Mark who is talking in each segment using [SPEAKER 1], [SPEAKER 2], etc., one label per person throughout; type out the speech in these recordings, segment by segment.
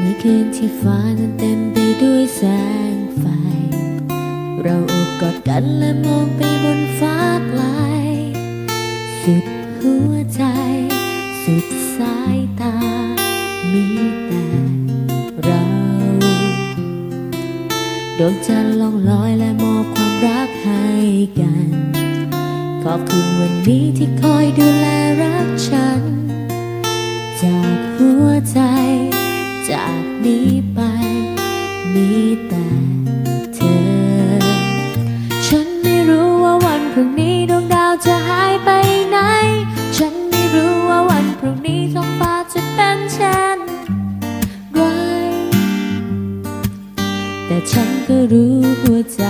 [SPEAKER 1] ในคืนที่ฟ้านั้นเต็มไปด้วยแสงไฟ เราอบกอดกันและมองไปบนฟ้าไกล สุดหัวใจ สุดสายตา มีแต่เรา ดวงจันทร์ล่องลอยและมอบความรักให้กัน ขอบคุณวันนี้ที่คอยดูแล หัวใจ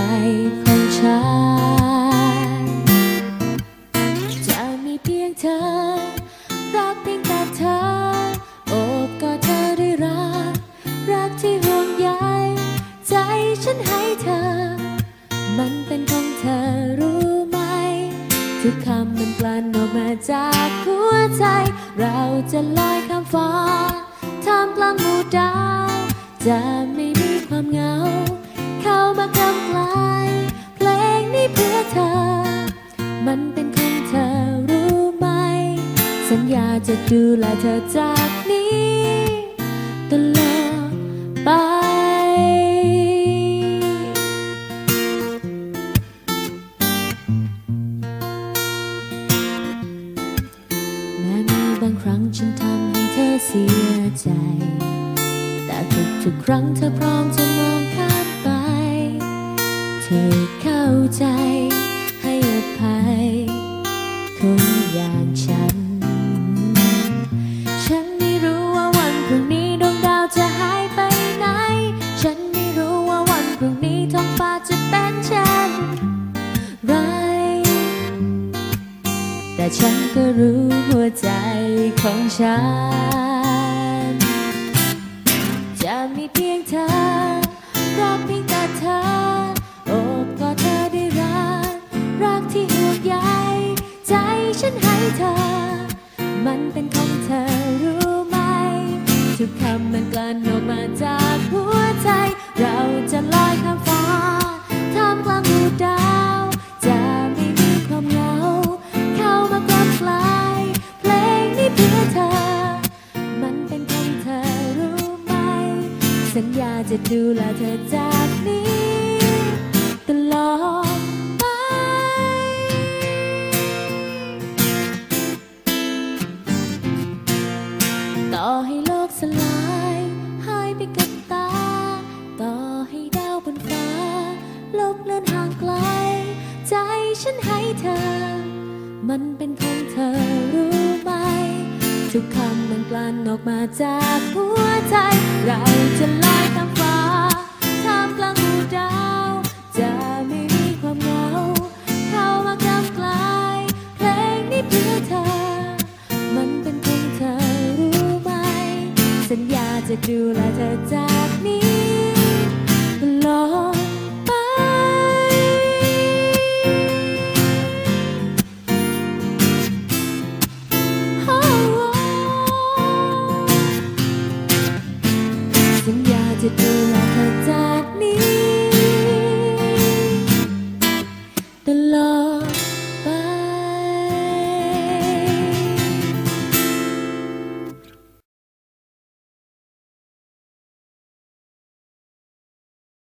[SPEAKER 1] ของฉัน จะมีเพียงเธอ รักเพียงแต่เธอ โอบกอดเธอด้วยรัก รักที่ห่วงใยใจฉันให้เธอ มันเป็นของเธอรู้ไหม ทุกคำมันกลั่นออกมาจากหัวใจ เราจะลอยข้ามฟ้าท่ามกลางหมู่ดาวจะไม่มีความเหงา สัญญาจะดูแลเธอจากนี้ตลอดไป แม้มีบางครั้งฉันทำให้เธอเสียใจ แต่ทุกๆครั้งเธอพร้อมจะมองข้ามไป เธอเข้าใจ แต่ฉันก็รู้หัวใจของฉัน จะมีเพียงเธอรักเพียงแต่เธอโอบกอดเธอได้รัก รักที่ห่วงใยใจฉันให้เธอ มันเป็นของ จะดูแลเธอจากนี้ ตลอดไป ต่อให้โลกสลายหายไปกับตา ต่อให้ดาวบนฟ้า ลบเลือนห่างไกล ใจฉันให้เธอ มันเป็นของเธอรู้ไหมทุกคำมันกลั่นออกมาจากหัวใจ เราจะลอยข้าม กลางหมู่ดาว จะไม่มีความเหงา เขามากำกลายเพลงนี้เพื่อเธอ มันเป็นเพงเธอรู้ไหม สัญญาจะดูแลเธอจากนี้